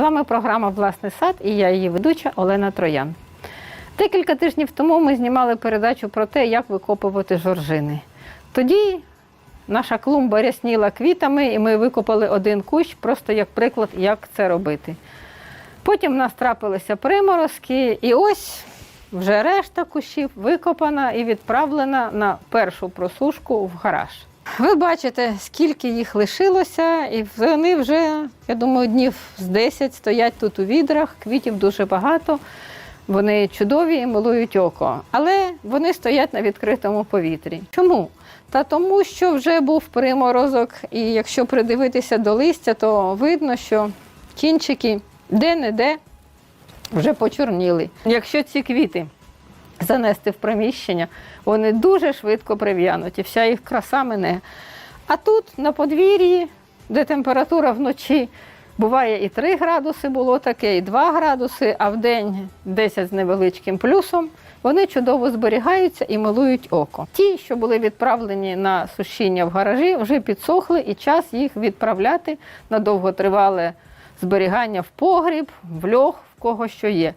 З вами програма Власний сад і я її ведуча Олена Троян. Декілька тижнів тому ми знімали передачу про те, як викопувати жоржини. Тоді наша клумба рясніла квітами, і ми викопали один кущ, просто як приклад, як це робити. Потім в нас трапилися приморозки, і ось вже решта кущів викопана і відправлена на першу просушку в гараж. Ви бачите, скільки їх лишилося, і вони вже, я думаю, днів з 10 стоять тут у відрах, квітів дуже багато. Вони чудові і милують око, але вони стоять на відкритому повітрі. Чому? Та тому, що вже був приморозок, і якщо придивитися до листя, то видно, що кінчики де-не-де вже почорніли. Якщо ці квіти занести в приміщення, вони дуже швидко прив'януть, і вся їх краса мине. А тут на подвір'ї, де температура вночі буває і 3 градуси, було таке, і 2 градуси, а в день 10 з невеличким плюсом, вони чудово зберігаються і милують око. Ті, що були відправлені на сушіння в гаражі, вже підсохли і час їх відправляти на довготривале зберігання в погріб, в льох, в кого що є.